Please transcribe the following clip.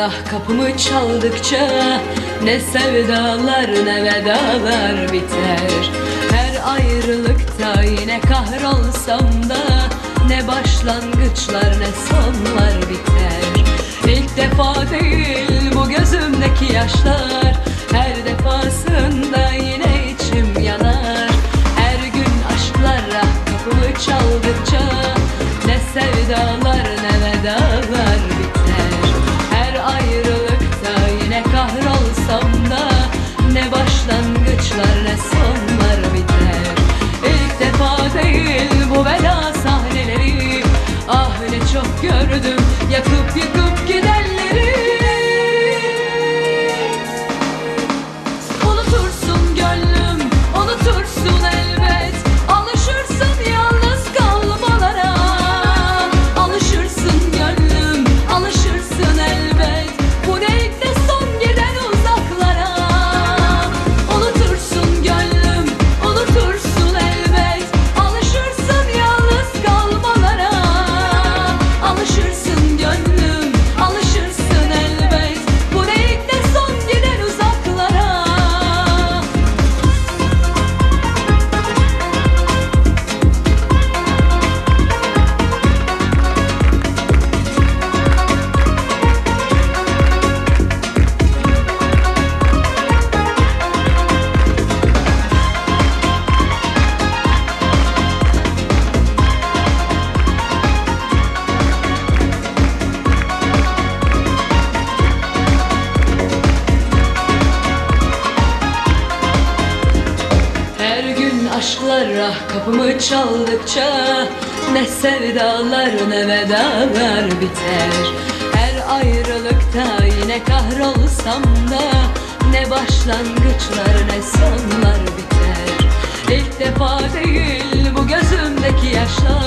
ah kapımı çaldıkça Ne sevdalar ne vedalar biter. Her ayrılıkta yine kahrolsam da Ne başlangıçlar ne sonlar biter. İlk defa değil bu gözümdeki yaşlar aşklara kapımı çaldıkça Ne sevdalar ne vedalar biter. Her ayrılıkta yine kahrolsam da Ne başlangıçlar ne sonlar biter. İlk defa değil bu gözümdeki yaşlar.